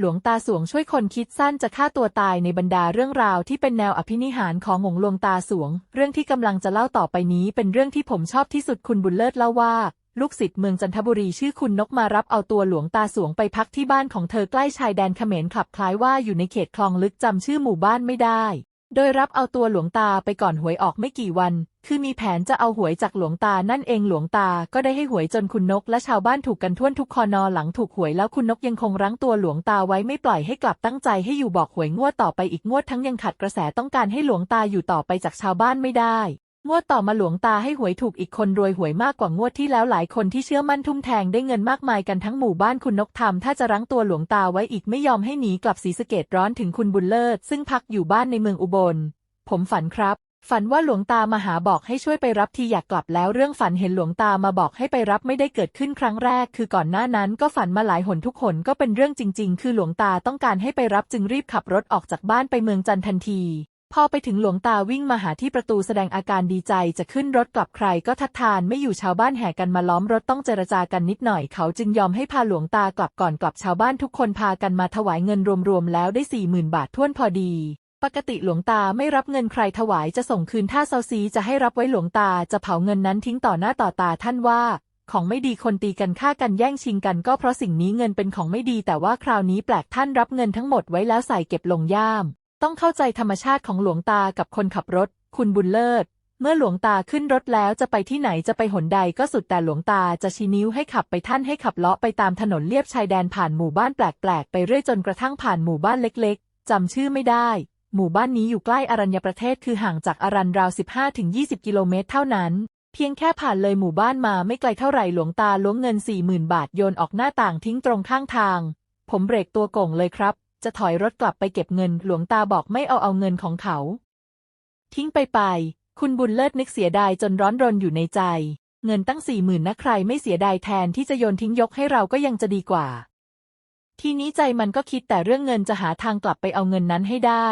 หลวงตาสวงช่วยคนคิดสั้นจะฆ่าตัวตายในบรรดาเรื่องราวที่เป็นแนวอภินิหารของหงหลวงตาสวง เรื่องที่กำลังจะเล่าต่อไปนี้เป็นเรื่องที่ผมชอบที่สุดคุณบุญเลิศเล่าว่า ลูกศิษย์เมืองจันทบุรีชื่อคุณนกมารับเอาตัวหลวงตาสวงไปพักที่บ้านของเธอใกล้ชายแดนเขมรคลับคล้ายว่าอยู่ในเขตคลองลึกจำชื่อหมู่บ้านไม่ได้ โดยรับเอาตัวหลวงตาไปก่อนหวยออกไม่กี่วัน คือมีแผนจะเอาหวยจากหลวงตานั่นเองหลวงตาก็ได้ให้หวยจนคุณนกและชาวบ้านถูกกันท่วนทุกคอนอหลังถูกหวยแล้วคุณนกยังคงรั้งตัวหลวงตาไว้ไม่ปล่อยให้กลับตั้งใจให้อยู่บอกหวยงวดต่อไปอีกงวดทั้งยังขัดกระแสต้องการให้หลวงตาอยู่ต่อไปจากชาวบ้านไม่ได้ งวดต่อมาหลวงตาให้หวยถูกอีกคนรวยหวยมากกว่างวดที่แล้วหลายคนที่เชื่อมั่นทุ่มแทงได้เงินมากมายกันทั้งหมู่บ้านคุณนกทำถ้าจะรั้งตัวหลวงตาไว้อีกไม่ยอมให้หนีกลับศรีสเกดร้อนถึงคุณบุญเลิศ ซึ่งพักอยู่บ้านในเมืองอุบล ผมฝันครับ ฝันว่าหลวงตามาหาบอกให้ช่วยไปรับทีอยากกลับแล้วเรื่องฝันเห็นหลวงตามาบอกให้ไปรับไม่ได้เกิดขึ้นครั้งแรก คือก่อนหน้านั้นก็ฝันมาหลายหนทุกหนก็เป็นเรื่องจริง ๆ คือหลวงตาต้องการให้ไปรับจึงรีบขับรถออกจากบ้านไปเมืองจันทันที พอไปถึงหลวงตาวิ่งมาหาที่ประตูแสดงอาการดีใจจะขึ้นรถกลับใครก็ทัดทานไม่อยู่ชาวบ้านแห่กันมาล้อมรถต้องเจรจากันนิดหน่อยเขาจึงยอมให้พาหลวงตากลับก่อนกลับชาวบ้านทุกคนพากันมาถวายเงินรวมๆแล้วได้สี่หมื่นบาทท่วนพอดี ปกติหลวงตาไม่รับเงินใครถวายจะส่งคืนถ้าเซาซีจะให้รับไว้หลวงตาจะเผาเงินนั้นทิ้งต่อหน้าต่อตาท่านว่า ของไม่ดีคนตีกันฆ่ากันแย่งชิงกันก็เพราะสิ่งนี้เงินเป็นของไม่ดีแต่ว่าคราวนี้แปลกท่านรับเงินทั้งหมดไว้แล้วใส่เก็บลงย่าม ต้องเข้าใจธรรมชาติของหลวงตากับคนขับรถ คุณบุญเลิศ เมื่อหลวงตาขึ้นรถแล้วจะไปที่ไหนจะไปหนใดก็สุดแต่หลวงตาจะชี้นิ้วให้ขับไปท่านให้ขับเลาะไปตามถนนเลียบชายแดนผ่านหมู่บ้านแปลกๆ ไปเรื่อยจนกระทั่งผ่านหมู่บ้านเล็กๆจำชื่อไม่ได้ หมู่บ้านนี้อยู่ใกล้อรัญญประเทศคือห่างจากอรันราว 15-20 กิโลเมตรเท่านั้น เพียงแค่ผ่านเลยหมู่บ้านมาไม่ไกลเท่าไหร่หลวงตาล้วงเงิน40,000บาทโยนออกหน้าต่างทิ้งตรงข้างทาง ผมเบรกตัวโก่งเลยครับ จะถอยรถกลับไปเก็บเงินหลวงตาบอกไม่เอาเอาเงินของเขา ทิ้งไปไป คุณบุญเลิศนึกเสียดายจนร้อนรนอยู่ในใจ เงินตั้งสี่หมื่นนะใครไม่เสียดายแทนที่จะโยนทิ้งยกให้เราก็ยังจะดีกว่า ทีนี้ใจมันก็คิดแต่เรื่องเงินจะหาทางกลับไปเอาเงินนั้นให้ได้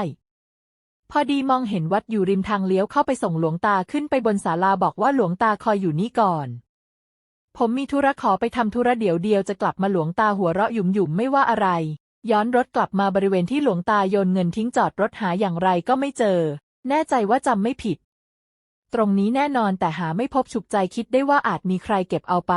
พอดีมองเห็นวัดอยู่ริมทางเลี้ยวเข้าไปส่งหลวงตาขึ้นไปบนศาลาบอกว่าหลวงตาคอยอยู่นี่ก่อนผมมีธุระขอไปทำธุระเดี๋ยวเดียวจะกลับมาหลวงตาหัวเราะหยุ่มหยุ่มไม่ว่าอะไร ย้อนรถกลับมาบริเวณที่หลวงตาโยนเงินทิ้งจอดรถหาอย่างไรก็ไม่เจอ แน่ใจว่าจำไม่ผิด ตรงนี้แน่นอนแต่หาไม่พบฉุกใจคิดได้ว่าอาจมีใครเก็บเอาไป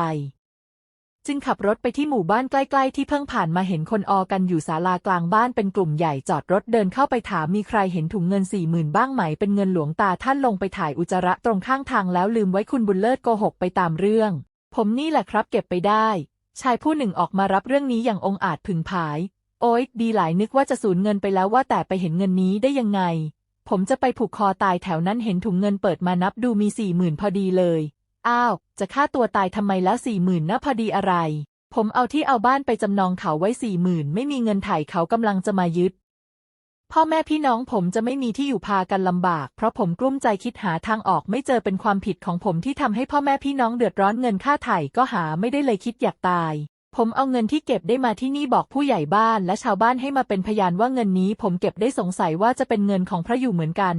จึงขับรถไปที่หมู่บ้านใกล้ ๆ ที่เพิ่งผ่านมาเห็นคนออกันอยู่ศาลากลางบ้านเป็นกลุ่มใหญ่จอดรถเดินเข้าไปถามมีใครเห็นถุงเงินสี่หมื่นบ้างไหมเป็นเงินหลวงตาท่านลงไปถ่ายอุจจาระตรงข้างทางแล้วลืมไว้คุณบุญเลิศโกหกไปตามเรื่อง ผมนี่แหละครับเก็บไปได้ ชายผู้หนึ่งออกมารับเรื่องนี้อย่างองอาจผึ่งผาย โอ๊ยดีหลายนึกว่าจะสูญเงินไปแล้วว่าแต่ไปเห็นเงินนี้ได้ยังไง ผมจะไปผูกคอตายแถวนั้นเห็นถุงเงินเปิดมานับดูมีสี่หมื่นพอดีเลย อ้าว จะฆ่าตัวตายทำไมแล้วสี่หมื่นนะพอดีอะไร ผมเอาที่เอาบ้านไปจำนองเขาไว้สี่หมื่นไม่มีเงินไถ่เขากำลังจะมายึด พ่อแม่พี่น้องผมจะไม่มีที่อยู่พากันลำบาก เพราะผมกลุ้มใจคิดหาทางออกไม่เจอเป็นความผิดของผมที่ทำให้พ่อแม่พี่น้องเดือดร้อนเงินค่าไถ่ก็หาไม่ได้เลยคิดอยากตาย ผมเอาเงินที่เก็บได้มาที่นี่บอกผู้ใหญ่บ้านและชาวบ้านให้มาเป็นพยานว่าเงินนี้ผมเก็บได้สงสัยว่าจะเป็นเงินของพระอยู่เหมือนกัน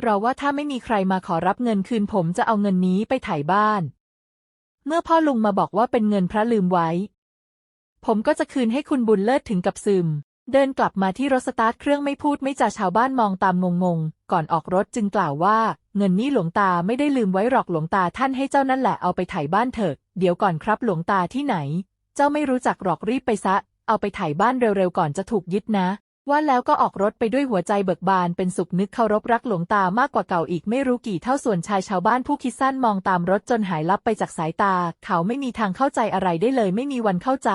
เราว่าถ้าไม่มีใครมาขอรับเงินคืนผมจะเอาเงินนี้ไปถ่ายบ้าน เมื่อพ่อลุงมาบอกว่าเป็นเงินพระลืมไว้ ผมก็จะคืนให้คุณบุญเลิศถึงกับซึม เดินกลับมาที่รถสตาร์ทเครื่องไม่พูดไม่จาชาวบ้านมองตามงงๆ ก่อนออกรถจึงกล่าวว่า เงินนี้หลวงตาไม่ได้ลืมไว้หรอกหลวงตาท่านให้เจ้านั่นแหละเอาไปถ่ายบ้านเถิดเดี๋ยวก่อนครับหลวงตาที่ไหน เจ้าไม่รู้จักหรอกรีบไปซะ เอาไปถ่ายบ้านเร็วๆก่อนจะถูกยึดนะ ว่าแล้วก็ออกรถไปด้วยหัวใจเบิกบานเป็นสุขนึกเคารพรักหลวงตามากกว่าเก่าอีกไม่รู้กี่เท่าส่วนชายชาวบ้านผู้คิดสั้นมองตามรถจนหายลับไปจากสายตา เขาไม่มีทางเข้าใจอะไรได้เลยไม่มีวันเข้าใจ